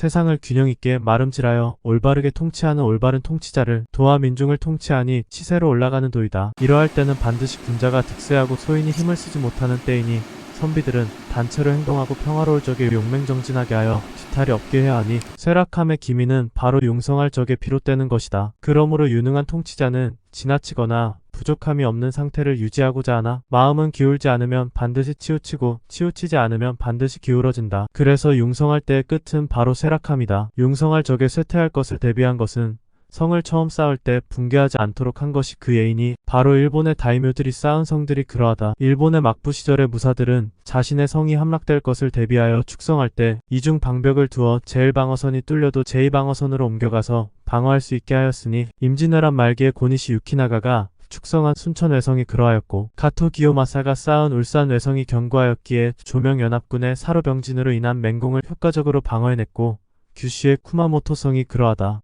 세상을 균형 있게 마름질하여 올바르게 통치하는 올바른 통치자를 도와 민중을 통치하니 치세로 올라가는 도이다. 이러할 때는 반드시 군자가 득세하고 소인이 힘을 쓰지 못하는 때이니 선비들은 단체로 행동하고 평화로울 적에 용맹정진하게 하여 뒤탈이 없게 해야 하니 쇠락함의 기미는 바로 융성할 적에 비롯되는 것이다. 그러므로 유능한 통치자는 지나치거나 부족함이 없는 상태를 유지하고자 하나 마음은 기울지 않으면 반드시 치우치고 치우치지 않으면 반드시 기울어진다. 그래서 융성할 때의 끝은 바로 쇠락함이다. 융성할 적에 쇠퇴할 것을 대비한 것은 성을 처음 쌓을 때 붕괴하지 않도록 한 것이 그 예인이 바로 일본의 다이묘들이 쌓은 성들이 그러하다. 일본의 막부 시절의 무사들은 자신의 성이 함락될 것을 대비하여 축성할 때 이중 방벽을 두어 제1방어선이 뚫려도 제2방어선으로 옮겨가서 방어할 수 있게 하였으니 임진왜란 말기에 고니시 유키나가가 축성한 순천 외성이 그러하였고 가토 기요마사가 쌓은 울산 외성이 견고하였기에 조명연합군의 사로병진으로 인한 맹공을 효과적으로 방어해냈고 규슈의 쿠마모토성이 그러하다.